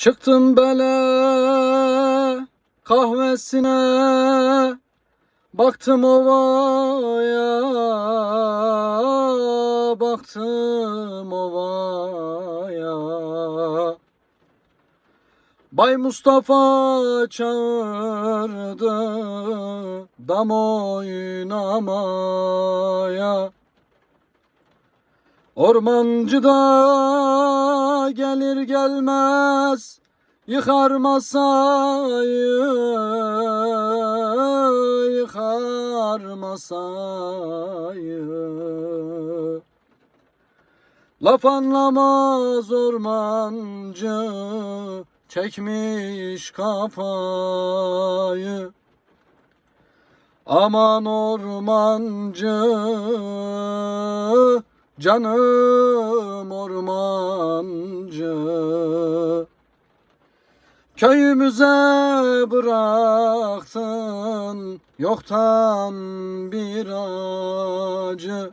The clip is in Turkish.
Çıktım bele kahvesine. Baktım ovaya Baktım ovaya. Bay Mustafa çağırdı Dam oynamaya. Ormancı da gelir gelmez Yıkar masayı Laf anlamaz ormancı Çekmiş kafayı. Aman ormancı Canım Köyümüze bıraktın Yoktan bir acı